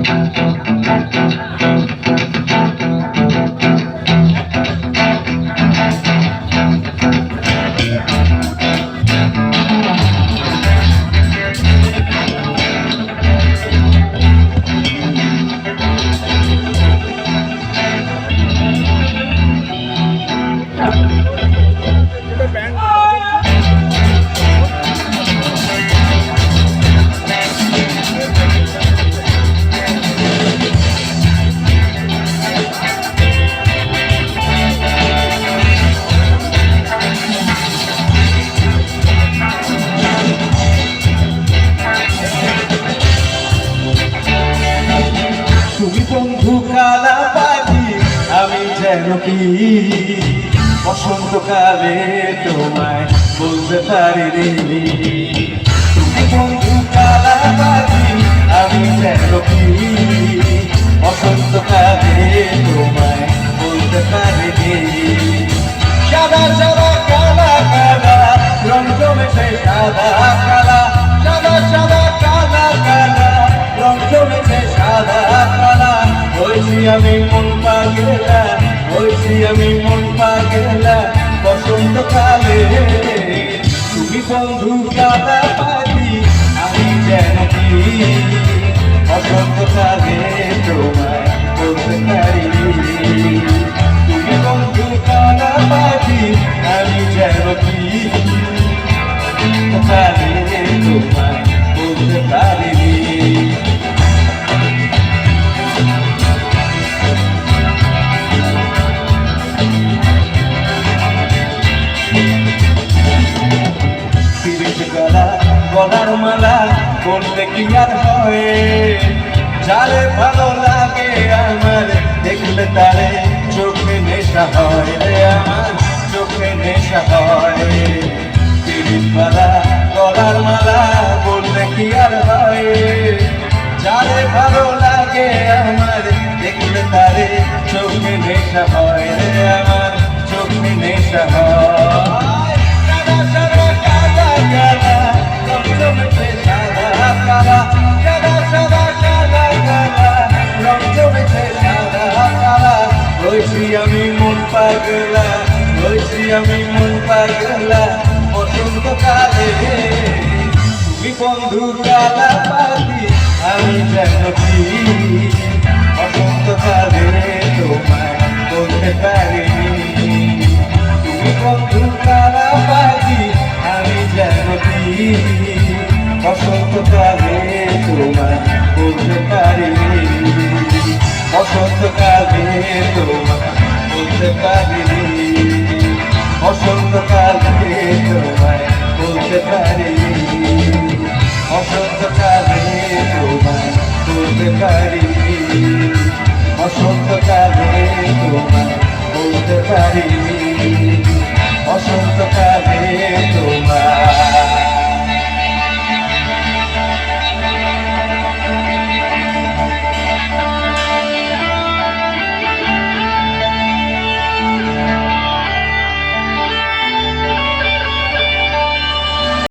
তুমি কি? বসন্তকালে তোমায় বলতে পারিনি। তুমি বন্ধু কালা আমি যেন কি? বসন্তকালে তোমায় বলতে পারিনি। সাদা সাদা, কালা কালা রং জমেছে সাদা, কালা। সাদা সাদা, কালা কালা রং জমেছে সাদা, কালা। হয়েছি আমি মন পাগেলা। হয়েছি আমি মন পাগলা বসন্তকালে। তুমি বন্ধু কালা মালা বলতে কি আর হয়? যারে ভালো লাগে আমার, দেখলে তারে চোখে নেশা হয় রে আমার, চোখে নেশা হয়। পিরিত গলা গলার মালা বলতে কি আর হয়? যারে ভালো লাগে আমার, দেখলে তারে চোখে নেশা হয় রে আমার, চোখে নেশা হয়। পাগলা হয়েছি আমি মন পাগলা, বসন্ত কালে তুমি বন্ধু কালা পাখি আমি যেন কি? বসন্ত কালে তোমায় বলতে পারিনি তুমি বন্ধু কালা পাখি আমি যেন কি? বসন্তকালে তোমায় বলতে বলতে পারিনি অসন্তকালকে তোমায় বলতে পারিনি অসন্তকালে তোমায় বলতে পারিনি অসন্তকালে তোমায়